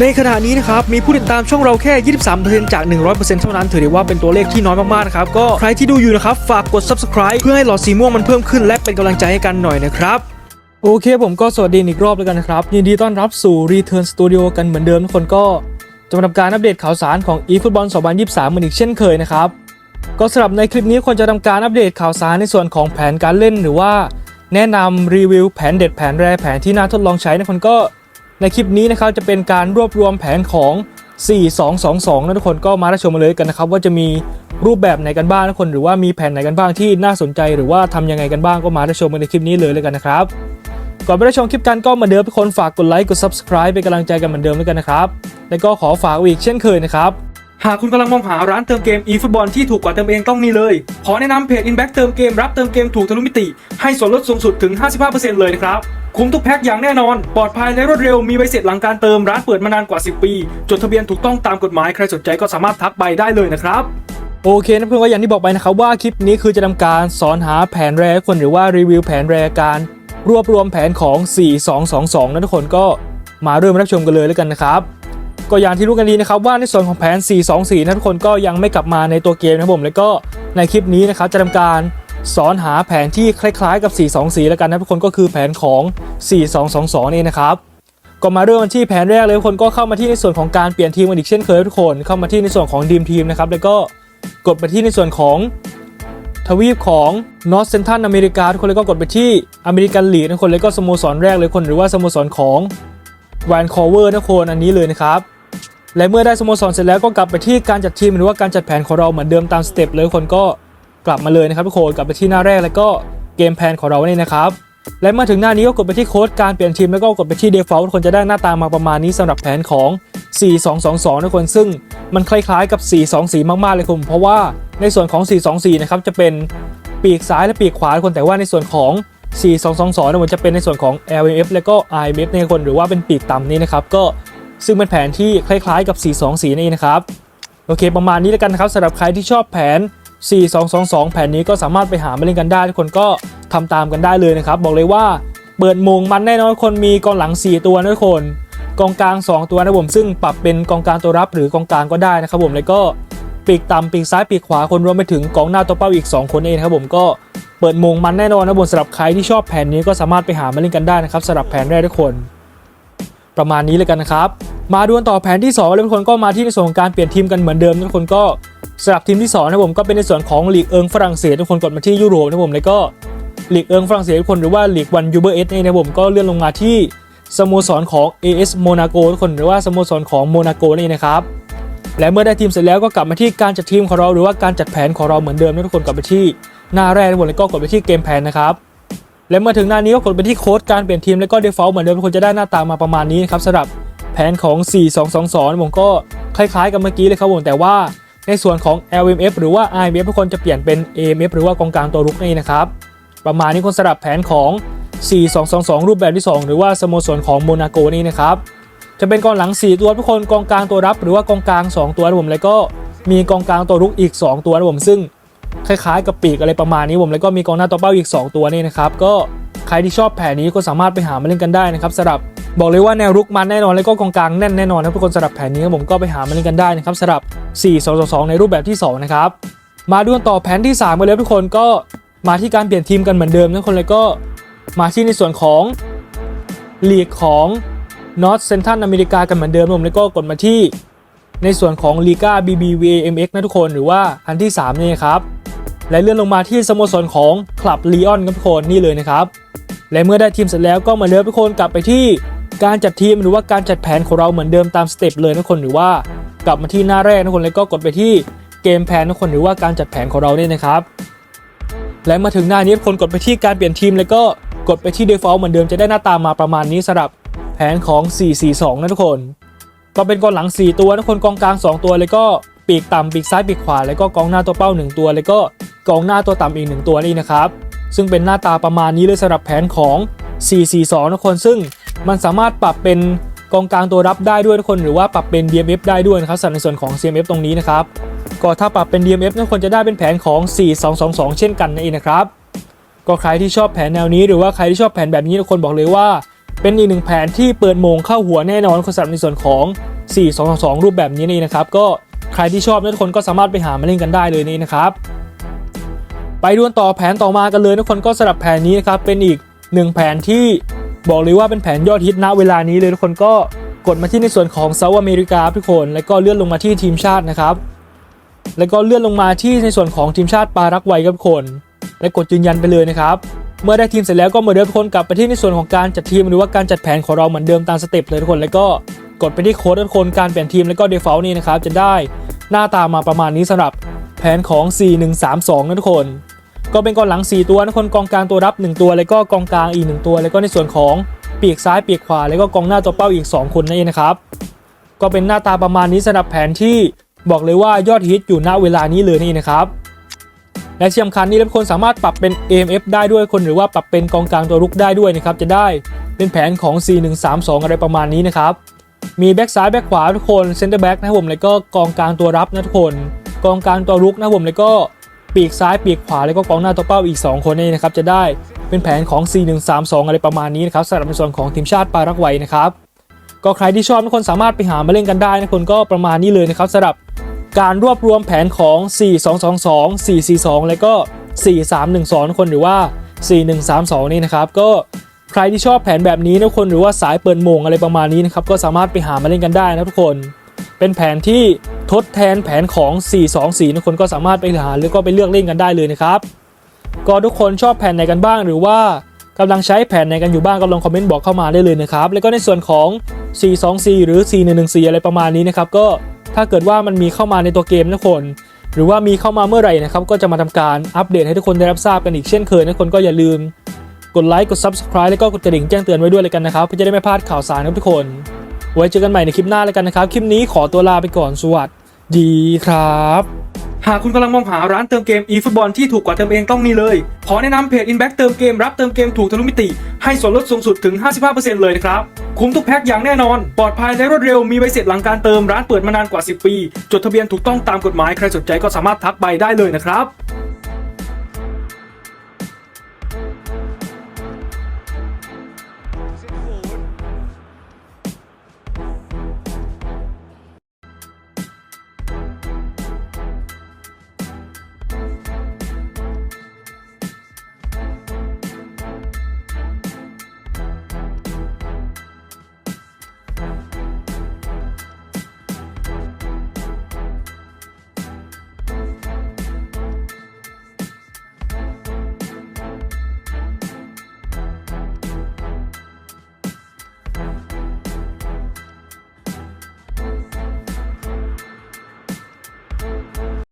ในขณะนี้นะครับมีผู้ติดตามช่องเราแค่ 23%จาก 100%เท่านั้นถือได้ว่าเป็นตัวเลขที่น้อยมากๆนะครับก็ใครที่ดูอยู่นะครับฝากกด subscribe เพื่อให้หลอดสีม่วงมันเพิ่มขึ้นและเป็นกำลังใจให้กันหน่อยนะครับโอเคผมก็สวัสดีอีกรอบแล้วกันนะครับ ยินดีต้อนรับสู่ Return Studio กันเหมือนเดิมทุกคนก็จะมาทำการอัปเดตข่าวสารของ eFootball 2023 เหมือนอีกเช่นเคยนะครับ ก็สำหรับในคลิปนี้คนจะทำการอัปเดตข่าวสารในส่วนของแผนการเล่น หรือว่าแนะนำรีวิวแผนเด็ดแผนแรแผนที่น่าทดลองใช้นะคนก็ ในคลิปนี้นะครับจะเป็นการรวบรวมแผนของ 4222นะทุกคนก็มารับชมมาเลยกันนะครับ ว่าจะมีรูปแบบไหนกันบ้างนะคนหรือว่ามีแผนไหนกันบ้างที่น่าสนใจ หรือว่าทำยังไงกันบ้างก็มารับชมกันในคลิปนี้เลยเลยกันนะครับก่อนไปรับชมคลิปกันก็เหมาเดิมทุกคนฝากกดไลค์กด subscribe เป็นกำลังใจกันเหมือนเดิมด้วยกันนะครับและก็ขอฝากอีกเช่นเคยนะครับหากคุณกำลังมองหาร้านเติมเกม eFootball ที่ถูกกว่าเติมเองต้องนี่เลย ขอแนะนำเพจ Inback เติมเกมรับเติมเกมถูกทะลุมิติ ให้ส่วนลดสูงสุดถึง 55%เลยนะครับ คุ้มทุกแพ็คอย่างแน่นอน ปลอดภัยและรวดเร็วมีใบเสร็จหลังการเติมร้านเปิดมานานกว่า 10 ปี จดทะเบียนถูกต้องตามกฎหมายใครสนใจก็สามารถทักไปได้เลยนะครับโอเคนะเพื่อนก็อย่างที่บอกไปนะครับว่าคลิปนี้คือจะทำการสอนหาแผนแรกคนหรือว่ารีวิวแผนแรการรวบรวมแผนของ 4222นะทุกคนก็มาเริ่มรับชมกันเลยแล้วกันนะครับก็อย่างที่รู้กันดีนะครับว่าในส่วนของแผน 424นะทุกคนก็ยังไม่กลับมาในตัวเกมนะผมแล้วก็ในคลิปนี้นะครับจะทำการ สอนหาแผนที่คล้ายๆกับ 424 แล้วกันนะทุกคนก็คือแผนของ 4222 นี่นะครับ ก็มาเริ่มที่แผนแรกเลยทุกคนก็เข้ามาที่ในส่วนของการเปลี่ยนทีมกันอีกเช่นเคยทุกคนเข้ามาที่ในส่วนของดีมทีมนะครับแล้วก็กดไปที่ในส่วนของทวีปของ North Central อเมริกาทุกคนแล้วก็กดไปที่อเมริกันลีกทุกคนแล้วก็สโมสรแรกเลยคนหรือว่าสโมสรของแวนคอเวอร์ทุกคนอันนี้เลยนะครับและเมื่อได้สโมสรเสร็จแล้วก็กลับไปที่การจัดทีมหรือว่าการจัดแผนของเราเหมือนเดิมตามสเต็ปเลยคนก็ กลับมาเลยนะครับทุกคนกลับไปที่หน้าแรกแล้วก็เกมแผนของเราเนี่ยนะครับและเมาถึงหน้านี้ก็กดไปที่โค้ดการเปลี่ยนทีมแล้วก็กดไปที่ default ทุกคนจะได้หน้าตามาประมาณนี้สำหรับแผนของ 4222ทุกคนซึ่งมันคล้ายๆกับ 424 มากๆเลยคุณเพราะว่าในส่วนของ 424 นะครับจะเป็นปีกซ้ายและปีกขวาทุกคนแต่ว่าในส่วนของ 4222นี่ยมันจะเป็นในส่วนของ LMF และก็ IMF ในคนหรือว่าเป็นปีกต่ำนี่นะครับก็ซึ่งเป็นแผนที่คล้ายๆกับ 424 นี่นะครับโอเค ประมาณนี้แล้วกันนะครับสำหรับใครที่ชอบแผน 4222 แผนนี้ก็สามารถไปหามาเล่นกันได้ ทุกคนก็ทำตามกันได้เลยนะครับ บอกเลยว่าเปิดมงมันแน่นอนคนมีกองหลัง 4 ตัวนะทุกคนกองกลาง 2 ตัวนะผมซึ่งปรับเป็นกองกลางตัวรับหรือกองกลางก็ได้นะครับผมแล้วก็ปีกต่ำปีกซ้ายปีกขวาคนรวมไปถึงกองหน้าตัวเป้าอีก 2 คนเองครับผมก็เปิดมงมันแน่นอนนะผมสำหรับใครที่ชอบแผนนี้ก็สามารถไปหามาเล่นกันได้นะครับสำหรับแผนแรกทุกคน ประมาณนี้เลยกันนะครับ มาดูกันต่อแผนที่2เลยทุกคนก็มาที่ในส่วนของการเปลี่ยนทีมกันเหมือนเดิมทุกคนก็ สำหรับทีมที่2นะผมก็เป็นในส่วนของลีกเอิงฝรั่งเศสทุกคนกดมาที่ยุโรปนะผมแล้วก็ลีกเอิงฝรั่งเศสทุกคนหรือว่าลีกวันยูเบอร์เอสนะผมก็เลื่อนลงมาที่สโมสรของ AS Monaco ทุกคนหรือว่าสโมสรของโมนาโกนี่นะครับและเมื่อได้ทีมเสร็จแล้วก็กลับมาที่การจัดทีมของเราหรือว่าการจัดแผนของเราเหมือนเดิมนะทุกคนกลับไปที่หน้าแรกทุกคนแล้วก็กดไปที่เกมแผนนะครับและเมื่อถึงหน้านี้ก็กดไปที่โค้ดการเปลี่ยนทีมแล้วก็ default เหมือนเดิมทุกคนจะได้หน้าตามาประมาณนี้นะครับสำหรับแผนของ 4222ผมก็คล้ายๆ กับเมื่อกี้เลยครับผมแต่ว่า ในส่วนของ LMF หรือว่า IMF ทุกคนจะเปลี่ยนเป็น AMF หรือว่ากองกลางตัวรุกนี่นะครับ ประมาณนี้คนสำหรับแผนของ 4222 รูปแบบที่ 2 หรือว่าสโมสรของโมนาโกนี่นะครับ จะเป็นกองหลัง 4 ตัวทุกคนกองกลางตัวรับ หรือว่ากองกลาง 2 ตัวนะผมแล้วก็มีกองกลางตัวรุกอีก 2 ตัวนะผมซึ่งคล้ายๆกับปีกอะไรประมาณนี้ผมแล้วก็มีกองหน้าตัวเป้าอีก 2 ตัวนี่นะครับก็ ใครที่ชอบแผนนี้ก็สามารถไปหามาเล่นกันได้นะครับสำหรับบอกเลยว่าแนวรุกมันแน่นอนแล้วก็กองกลางแน่นแน่นอนนะทุกคนสำหรับแผนนี้ผมก็ไปหามาเล่นกันได้นะครับสำหรับ 4 2 2 2ในรูปแบบที่ 2 นะครับ มาดูกันต่อแผนที่3กันเลยทุกคนก็มาที่การเปลี่ยนทีมกันเหมือนเดิมทุกคนเลยก็มาที่ในส่วนของลีกของ North Central อเมริกากันเหมือนเดิมผมแล้วก็กดมาที่ในส่วนของลีกา BBVAMX นะทุกคนหรือว่าอันที่3นี่ครับ และเลื่อนลงมาที่สโมสรของคลับลีออนครับทุกคนนี่เลยนะครับ และเมื่อได้ทีมเสร็จแล้วก็มาเลือกทุกคนกลับไปที่การจัดทีมหรือว่าการจัดแผนของเราเหมือนเดิมตามสเต็ปเลยนะทุกคนหรือว่ากลับมาที่หน้าแรกนะทุกคนแล้วก็กดไปที่เกมแผนนะทุกคนหรือว่าการจัดแผนของเราเนี่ยนะครับ และมาถึงหน้านี้ทุกคนกดไปที่การเปลี่ยนทีม แล้วก็กดไปที่ default เหมือนเดิมจะได้หน้าตามาประมาณนี้สำหรับแผนของ 442 นะทุกคน ก็เป็นกองหลัง 4 ตัวทุกคนกองกลาง 2 ตัว แล้วก็ปีกต่ำปีกซ้ายปีกขวา แล้วก็กองหน้าตัวเป้า 1 ตัว แล้วก็ กองหน้าตัวต่ำอีก1ตัวนี่นะครับ ซึ่งเป็นหน้าตาประมาณนี้เลยสำหรับแผนของ 442ทุกคน ซึ่งมันสามารถปรับเป็นกองกลางตัวรับได้ด้วยทุกคนหรือว่าปรับเป็น DMF ได้ด้วยนะครับสำหรับในส่วนของ CMF ตรงนี้นะครับก็ถ้าปรับเป็น DMF ทุกคนจะได้เป็นแผนของ 4222 เช่นกันนั่นเองนะครับ ก็ใครที่ชอบแผนแนวนี้หรือว่าใครที่ชอบแผนแบบนี้ทุกคนบอกเลยว่า เป็นอีกหนึ่งแผนที่เปิดโมงเข้าหัวแน่นอนคนสำหรับในส่วนของ 4 2 2 2 รูปแบบนี้นี่นะครับ ก็ใครที่ชอบทุกคนก็สามารถไปหามาเล่นกันได้เลยนี่นะครับ ไปดวลต่อแผนต่อมากันเลยทุกคนก็สำหรับแผนนี้นะครับเป็นอีกหนึ่งแผนที่บอกเลยว่าเป็นแผนยอดฮิตณเวลานี้เลยทุกคนก็กดมาที่ในส่วนของเซาท์อเมริกาทุกคน แล้วก็เลื่อนลงมาที่ทีมชาตินะครับ แล้วก็เลื่อนลงมาที่ในส่วนของทีมชาติปารักวัยครับทุกคน และกดยืนยันไปเลยนะครับ เมื่อได้ทีมเสร็จแล้วก็เหมือนเดิมทุกคนกลับไปที่ในส่วนของการจัดทีมหรือว่าการจัดแผนของเราเหมือนเดิมตามสเต็ปเลยทุกคน แล้วก็กดไปที่โค้ดทุกคนการเปลี่ยนทีมแล้วก็ default นี่นะครับจะได้หน้าตามาประมาณนี้สำหรับแผนของ 4132นะทุกคน ก็เป็นกองหลัง 4 ตัวนะคนกองกลางตัวรับ 1 ตัว แล้วก็กองกลางอีก 1 ตัว แล้วก็ในส่วนของปีกซ้ายปีกขวา แล้วก็กองหน้าตัวเป้าอีก 2 คนนั่นเองนะครับ ก็เป็นหน้าตาประมาณนี้สำหรับแผนที่บอกเลยว่ายอดฮิตอยู่ณเวลานี้เลยนี่นะครับและที่สำคัญนี่ทุกคนสามารถปรับเป็น AMF ได้ด้วยคนหรือว่าปรับเป็นกองกลางตัวรุกได้ด้วยนะครับจะได้เป็นแผนของ 4132 อะไรประมาณนี้นะครับมีแบ็กซ้ายแบ็กขวาทุกคนเซนเตอร์แบ็กนะครับผมแล้วก็กองกลางตัวรับนะทุกคน กองกลางตัวรุกนะครับผมแล้วก็ ปีกซ้ายปีกขวาแล้วก็กองหน้าตัวเป้าอีก 2 คนนี่นะครับจะได้เป็นแผนของ 4132 อะไรประมาณนี้นะครับสำหรับในส่วนของทีมชาติปารากวัยนะครับก็ใครที่ชอบทุกคนสามารถไปหามาเล่นกันได้นะคนก็ประมาณนี้เลยนะครับสำหรับการรวบรวมแผนของ 4222 442 แล้วก็ 4312 คนหรือว่า 4132 นี่นะครับก็ใครที่ชอบแผนแบบนี้นะทุกคนหรือว่าสายเปิดโมงอะไรประมาณนี้นะครับก็สามารถไปหามาเล่นกันได้นะทุกคน เป็นแผนที่ ทดแทนแผนของ 424 ทุกคนก็สามารถไปหาหรือก็ไปเลือกเล่นกันได้เลยนะครับ ก็ทุกคนชอบแผนไหนกันบ้าง หรือว่ากำลังใช้แผนไหนกันอยู่บ้างก็ลองคอมเมนต์บอกเข้ามาได้เลยนะครับ แล้วก็ในส่วนของ 424 หรือ 4114 อะไรประมาณนี้นะครับ ก็ถ้าเกิดว่ามันมีเข้ามาในตัวเกมนะคน หรือว่ามีเข้ามาเมื่อไหร่นะครับ ก็จะมาทำการอัปเดตให้ทุกคนได้รับทราบกันอีกเช่นเคยนะคนก็อย่าลืม กดไลค์กด Subscribe แล้วก็กดกระดิ่งแจ้งเตือนไว้ด้วยเลยกันนะครับเพื่อจะได้ไม่พลาดข่าวสารนะครับทุกคน ไว้เจอกันใหม่ในคลิปหน้าแล้วกันนะครับ คลิปนี้ขอตัวลาไปก่อนสวัสดีครับหากคุณกำลังมองหาร้านเติมเกม eFootball ที่ถูกกว่าเติมเองต้องนี่เลย ขอแนะนำเพจ Inback เติมเกมรับเติมเกมถูกทะลุมิติ ให้ส่วนลดสูงสุดถึง 55%เลยนะครับ คุ้มทุกแพ็คอย่างแน่นอน ปลอดภัยและรวดเร็ว มีใบเสร็จหลังการเติมร้านเปิดมานานกว่า 10 ปี จดทะเบียนถูกต้องตามกฎหมาย ใครสนใจก็สามารถทักไปได้เลยนะครับ